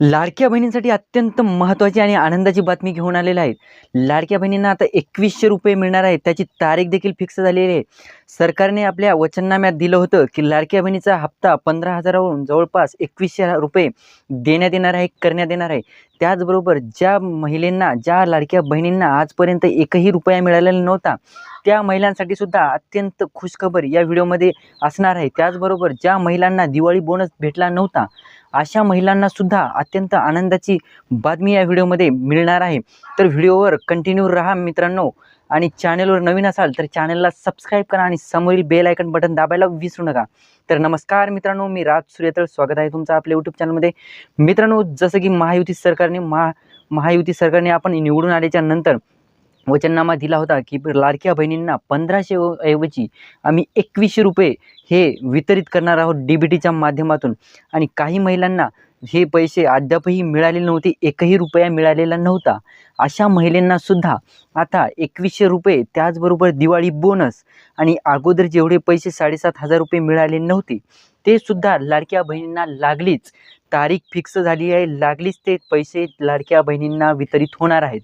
लाडक्या बहिणींसाठी अत्यंत महत्त्वाची आणि आनंदाची बातमी घेऊन आलेल्या आहेत. लाडक्या बहिणींना आता एकवीसशे रुपये मिळणार आहेत. त्याची तारीख देखील फिक्स झालेली आहे. सरकारने आपल्या वचननाम्यात दिलं होतं की लाडक्या बहिणीचा हप्ता पंधरा हजारावरून जवळपास एकवीसशे रुपये देण्यात येणार आहे करण्यात येणार आहे. त्याचबरोबर ज्या महिलांना ज्या लाडक्या बहिणींना आजपर्यंत एकही रुपया मिळालेला नव्हता त्या महिलांसाठी सुद्धा अत्यंत खुशखबर या व्हिडिओमध्ये असणार आहे. त्याचबरोबर ज्या महिलांना दिवाळी बोनस भेटला नव्हता अशा महिलांना सुद्धा अत्यंत आनंदाची बातमी या व्हिडिओमध्ये मिळणार आहे. तर व्हिडिओवर कंटिन्यू राहा मित्रांनो आणि चॅनलवर नवीन असाल तर चॅनलला सबस्क्राईब करा आणि समोरील बेल आयकन बटन दाबायला विसरू नका. तर नमस्कार मित्रांनो मी राज सूर्यतळ स्वागत आहे तुमचं आपल्या यूट्यूब चॅनलमध्ये मित्रांनो जसं की महायुती सरकारने महा महायुती सरकारने आपण निवडून आल्याच्यानंतर वचननामा दिला होता की लाडक्या बहिणींना पंधराशे ऐवजी आम्ही एकवीसशे रुपये हे वितरित करणार आहोत डी बी टीच्या माध्यमातून. आणि काही महिलांना हे पैसे अद्यापही मिळालेले नव्हते एकही रुपया मिळालेला नव्हता. अशा महिलांना सुद्धा आता एकवीसशे रुपये त्याचबरोबर दिवाळी बोनस आणि अगोदर जेवढे पैसे साडेसात हजार रुपये मिळाले नव्हते ते सुद्धा लाडक्या बहिणींना लागलीच. तारीख फिक्स झाली आहे लागलीच ते पैसे लाडक्या बहिणींना वितरित होणार आहेत.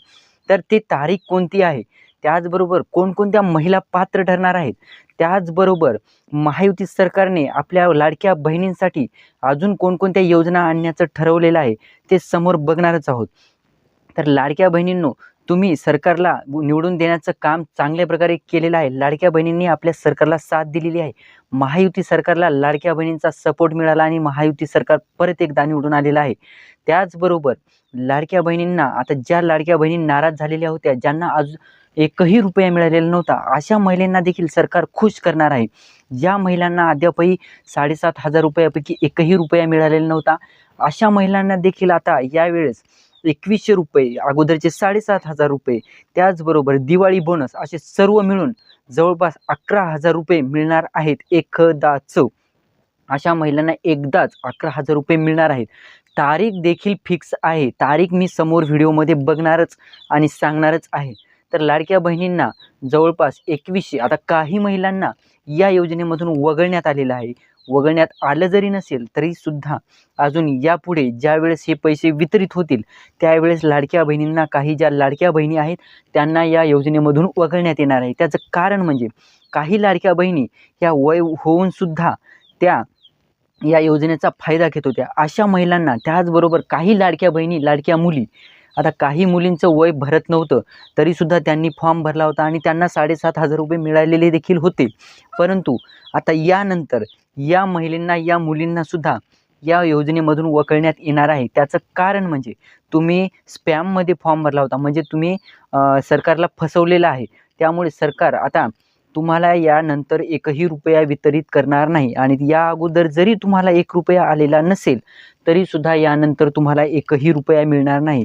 तर ते तारीख कोणती आहे? त्याचबरोबर कोणकोणत्या महिला पात्र ठरणार आहेत? त्याचबरोबर महायुती सरकारने आपल्या लाडक्या बहिणींसाठी अजून कोणकोणत्या योजना आणण्याचं ठरवलेलं आहे ते समोर बघणारच आहोत. तर लाडक्या बहिणींनो तुम्ही सरकारला निवडून देण्याचं काम चांगल्या प्रकारे केलेलं आहे. लाडक्या बहिणींनी आपल्या सरकारला साथ दिलेली आहे. महायुती सरकारला लाडक्या बहिणींचा सपोर्ट मिळाला आणि महायुती सरकार परत एकदा निवडून आलेलं आहे. त्याचबरोबर लाडक्या बहिणींना आता ज्या लाडक्या बहिणी नाराज झालेल्या होत्या ज्यांना आज एकही रुपया मिळालेला नव्हता अशा महिलांना देखील सरकार खुश करणार आहे. ज्या महिलांना अद्यापही साडेसात हजार रुपयापैकी एकही रुपया मिळालेला नव्हता अशा महिलांना देखील आता यावेळेस एकवीसशे रुपये अगोदरचे साडेसात हजार रुपये. त्याचबरोबर दिवाळी बोनस असे सर्व मिळून जवळपास अकरा हजार रुपये मिळणार आहेत एकदाच अशा महिलांना एकदाच अकरा हजार रुपये मिळणार आहेत. तारीख देखील फिक्स आहे. तारीख मी समोर व्हिडिओमध्ये बघणारच आणि सांगणारच आहे. तर लाडक्या बहिणींना जवळपास एकवीसशे आता काही महिलांना या योजनेमधून वगळण्यात आलेलं आहे. वगळण्यात आलं जरी नसेल तरीसुद्धा अजून यापुढे ज्यावेळेस हे पैसे वितरित होतील त्यावेळेस लाडक्या बहिणींना काही ज्या लाडक्या बहिणी आहेत त्यांना या योजनेमधून वगळण्यात येणार आहे. त्याचं कारण म्हणजे काही लाडक्या बहिणी ह्या वय होऊनसुद्धा त्या या योजनेचा फायदा घेत होत्या. अशा महिलांना त्याचबरोबर काही लाडक्या बहिणी लाडक्या मुली आता काही मुलींचं वय भरत नव्हतं तरीसुद्धा त्यांनी फॉर्म भरला होता आणि त्यांना साडेसात हजार रुपये मिळालेले देखील होते. परंतु आता यानंतर या महिलांना या मुलींनासुद्धा या योजनेमधून वगळण्यात येणार आहे. त्याचं कारण म्हणजे तुम्ही स्पॅममध्ये फॉर्म भरला होता. म्हणजे तुम्ही सरकारला फसवलेलं आहे. त्यामुळे सरकार आता तुम्हाला यानंतर एकही रुपया वितरित करणार नाही. आणि या अगोदर जरी तुम्हाला एक रुपया आलेला नसेल तरीसुद्धा यानंतर तुम्हाला एकही रुपया मिळणार नाही.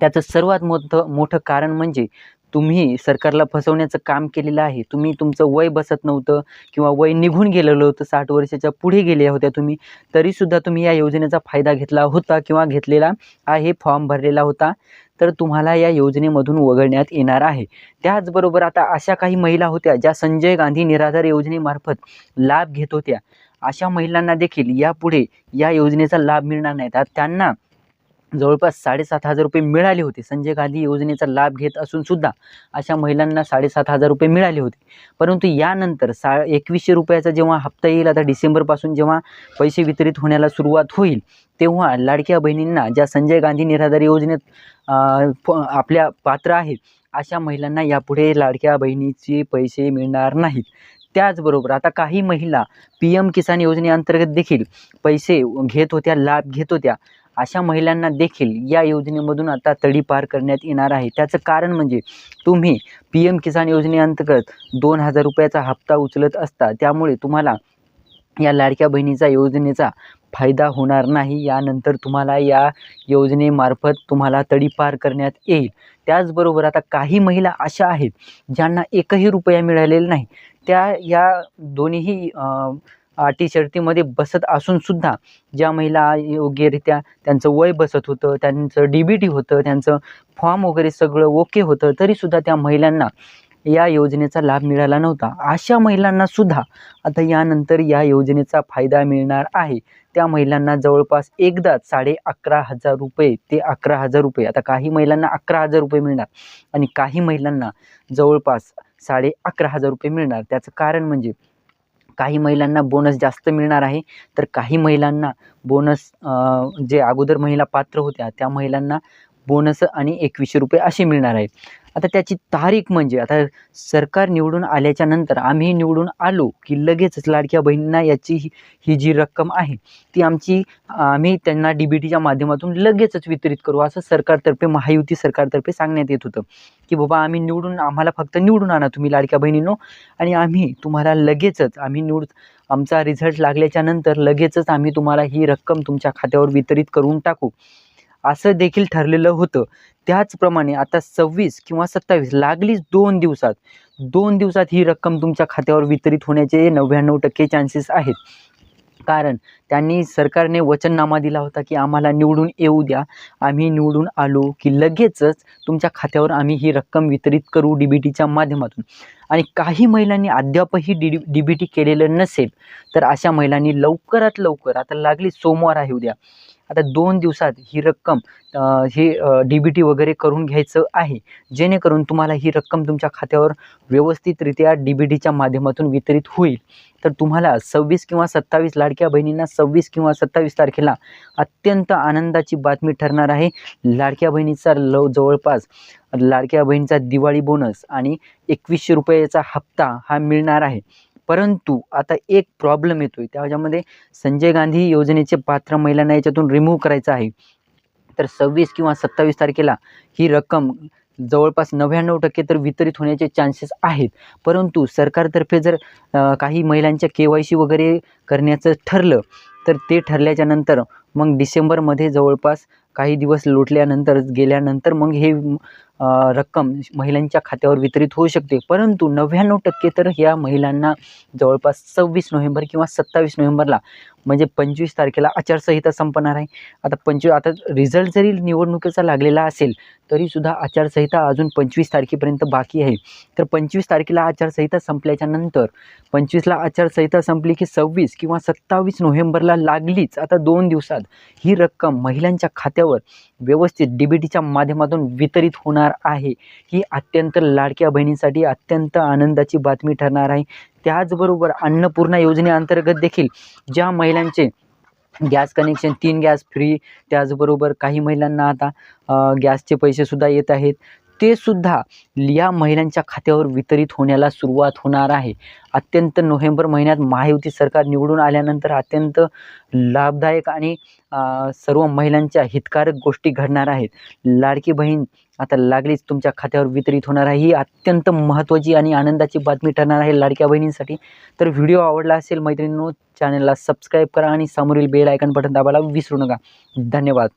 त्याचं सर्वात मोठं मोठं कारण म्हणजे तुम्ही सरकारला फसवण्याचं काम केलेलं आहे. तुम्ही तुमचं वय बसत नव्हतं किंवा वय निघून गेलेलं होतं साठ वर्षाच्या पुढे गेल्या होत्या तुम्ही तरीसुद्धा तुम्ही या योजनेचा फायदा घेतला होता किंवा घेतलेला आहे फॉर्म भरलेला होता तर तुम्हाला या योजनेमधून वगळण्यात येणार आहे. त्याचबरोबर आता अशा काही महिला होत्या ज्या संजय गांधी निराधार योजनेमार्फत लाभ घेत होत्या. अशा महिलांना देखील यापुढे या योजनेचा लाभ मिळणार नाही. तर त्यांना जवळपास साडेसात हजार रुपये मिळाले होते. संजय गांधी योजनेचा लाभ घेत असून सुद्धा अशा महिलांना साडेसात हजार रुपये मिळाले होते. परंतु यानंतर सा एकवीसशे रुपयाचा जेव्हा हप्ता येईल आता डिसेंबरपासून जेव्हा पैसे वितरित होण्याला सुरुवात होईल तेव्हा लाडक्या बहिणींना ज्या संजय गांधी निराधार योजनेत आपल्या पात्र आहेत अशा महिलांना यापुढे लाडक्या बहिणीचे पैसे मिळणार नाहीत. त्याचबरोबर आता काही महिला पी एम किसान योजनेअंतर्गत देखील पैसे घेत होत्या लाभ घेत होत्या. अशा महिलांना देखील या योजनेमधून आता तडीपार करण्यात येणार आहे. त्याचं कारण म्हणजे तुम्ही पी एम किसान योजनेअंतर्गत दोन हजार रुपयाचा हप्ता उचलत असता त्यामुळे तुम्हाला या लाडक्या बहिणीचा योजनेचा फायदा होणार नाही. यानंतर तुम्हाला या योजनेमार्फत तुम्हाला तडीपार करण्यात येईल. त्याचबरोबर आता काही महिला अशा आहेत ज्यांना एकही रुपया मिळालेला नाही. त्या या दोन्हीही अटी शर्तीमध्ये बसत असूनसुद्धा ज्या महिला योग्यरित्या त्यांचं वय बसत होतं त्यांचं डी बी टी होतं त्यांचं फॉर्म वगैरे सगळं ओके होतं तरीसुद्धा त्या महिलांना या योजनेचा लाभ मिळाला नव्हता. अशा महिलांनासुद्धा आता यानंतर या योजनेचा फायदा मिळणार आहे. त्या महिलांना जवळपास एकदाच साडे अकरा हजार रुपये ते अकरा हजार रुपये आता काही महिलांना अकरा हजार रुपये मिळणार आणि काही महिलांना जवळपास साडे अकरा हजार रुपये मिळणार. त्याचं कारण म्हणजे काही महिलांना बोनस जास्त मिळणार आहे. तर काही महिलांना बोनस जे अगोदर महिला पात्र होत्या त्या महिलांना बोनस आणि एकवीसशे रुपये असे मिळणार आहेत. आता त्याची तारीख म्हणजे आता सरकार निवडून आल्याच्यानंतर आम्ही निवडून आलो की लगेचच लाडक्या बहिणींना याची ही ही जी रक्कम आहे ती आमची आम्ही त्यांना डी बी टीच्या माध्यमातून लगेचच वितरित करू असं सरकारतर्फे महायुती सरकारतर्फे सांगण्यात येत होतं. की बाबा आम्ही निवडून आम्हाला फक्त निवडून आणा तुम्ही लाडक्या बहिणींनो. आणि आम्ही तुम्हाला लगेचच आम्ही निवड आमचा रिझल्ट लागल्याच्या नंतर लगेचच आम्ही तुम्हाला ही रक्कम तुमच्या खात्यावर वितरित करून टाकू. असं देखील ठरलेलं होतं. त्याचप्रमाणे आता सव्वीस किंवा सत्तावीस लागलीच दोन दिवसात. दोन दिवसात ही रक्कम तुमच्या खात्यावर वितरित होण्याचे नव्याण्णव टक्के चान्सेस आहेत. कारण त्यांनी सरकारने वचननामा दिला होता की आम्हाला निवडून येऊ द्या. आम्ही निवडून आलो की लगेचच तुमच्या खात्यावर आम्ही ही रक्कम वितरित करू डी बी टीच्या माध्यमातून. आणि काही महिलांनी अद्यापही डी डी बी टी केलेलं नसेल तर अशा महिलांनी लवकरात लवकर आता लागली सोमवार आहे उद्या आता दोन दिवसात ही रक्कम हे ही डी बी टी वगैरे करून घ्यायचं आहे. जेणेकरून तुम्हाला ही रक्कम तुमच्या खात्यावर व्यवस्थितरित्या डी बी टीच्या माध्यमातून वितरित होईल. तर तुम्हाला सव्वीस किंवा सत्तावीस लाडक्या बहिणींना सव्वीस किंवा सत्तावीस तारखेला अत्यंत आनंदाची बातमी ठरणार आहे. लाडक्या बहिणीचा लव जवळपास लाडक्या बहिणीचा दिवाळी बोनस आणि एकवीसशे रुपयाचा हप्ता हा मिळणार आहे. परंतु आता एक प्रॉब्लेम येतो आहे त्याच्यामध्ये संजय गांधी योजनेचे पात्र महिलांना याच्यातून रिमूव्ह करायचं आहे. तर सव्वीस किंवा सत्तावीस तारखेला ही रक्कम जवळपास नव्याण्णव टक्के तर वितरित होण्याचे चान्सेस आहेत. परंतु सरकारतर्फे जर काही महिलांच्या के वाय सी वगैरे करण्याचं ठरलं तर ते ठरल्याच्या नंतर मग डिसेंबरमध्ये जवळपास काही दिवस लोटल्यानंतर गेल्यानंतर मग हे रक्कम महिलांच्या खात्यावर वितरित होऊ शकते. परंतु नव्याण्णव टक्के तर ह्या महिलांना जवळपास सव्वीस नोव्हेंबर किंवा सत्तावीस नोव्हेंबरला म्हणजे पंचवीस तारखेला आचारसंहिता संपणार आहे. आता पंचवीस आता रिझल्ट जरी निवडणुकीचा लागलेला असेल तरीसुद्धा आचारसंहिता अजून पंचवीस तारखेपर्यंत बाकी आहे. तर पंचवीस तारखेला आचारसंहिता संपल्याच्या नंतर पंचवीसला आचारसंहिता संपली की सव्वीस किंवा सत्तावीस नोव्हेंबरला लागलीच आता दोन दिवसात ही रक्कम महिलांच्या खात्यावर व्यवस्थित डीबीटीच्या माध्यमातून वितरित होणार आहे. ही अत्यंत लाडक्या बहिणींसाठी अत्यंत आनंदाची बातमी ठरणार आहे. त्याचबरोबर अन्नपूर्णा योजनेअंतर्गत देखील ज्या महिलांचे गॅस कनेक्शन तीन गॅस फ्री त्याचबरोबर काही महिलांना आता गॅसचे पैसेसुद्धा येत आहेत. ते सुद्धा या महिलांच्या खात्यावर वितरित होण्याला सुरुवात होणार आहे. अत्यंत नोव्हेंबर महिन्यात महायुती सरकार निवडून आल्यानंतर अत्यंत लाभदायक आणि सर्व महिलांच्या हितकारक गोष्टी घडणार आहेत. लाडकी बहीण आता लागलीच तुमच्या खात्यावर वितरित होणार आहे. ही अत्यंत महत्त्वाची आणि आनंदाची बातमी ठरणार आहे लाडक्या बहिणींसाठी. तर व्हिडिओ आवडला असेल मैत्रिणींनो चॅनलला सबस्क्राईब करा आणि समोरील बेल आयकन बटन दाबायला विसरू नका. धन्यवाद.